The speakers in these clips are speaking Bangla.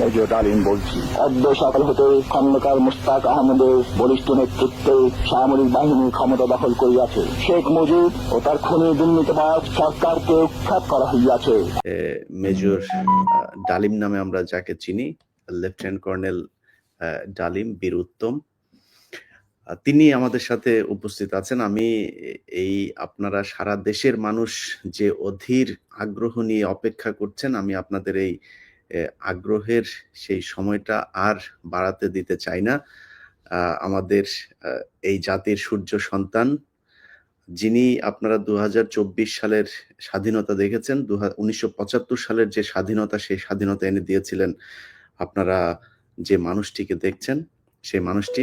মেজর ডালিম বলছি। সকাল হতে খন্দকার মুস্তাক আহমদের বলিষ্ঠ নেতৃত্বে সামরিক ক্ষমতা দখল করিয়াছে। শেখ মুজিব ও তার খুনি সরকারকে উৎখাত করা হইয়াছে। মেজর ডালিম নামে আমরা যাকে চিনি, লেফটেন্যান্ট কর্নেল ডালিম বীর উত্তম। তিনি আমাদের সাথে উপস্থিত আছেন। আমি এই আপনারা সারা দেশের মানুষ যে অধীর আগ্রহ নিয়ে অপেক্ষা করছেন, আমি আপনাদের এই আগ্রহের সেই সময়টা আর বাড়াতে দিতে চাই না। আমাদের এই জাতির সূর্য সন্তান, যিনি আপনারা দু হাজার চব্বিশ সালের স্বাধীনতা দেখেছেন দু উনিশশো সালের যে স্বাধীনতা, সেই স্বাধীনতা এনে দিয়েছিলেন আপনারা যে মানুষটিকে দেখছেন, সেই মানুষটি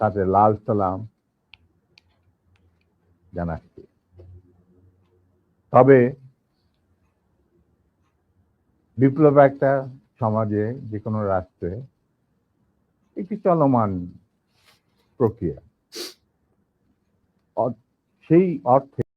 সাথে লাল সালাম জানাচ্ছি। তবে বিপ্লব একটা সমাজে যে কোনো রাষ্ট্রে, একটি চলমান প্রক্রিয়া। সেই অর্থে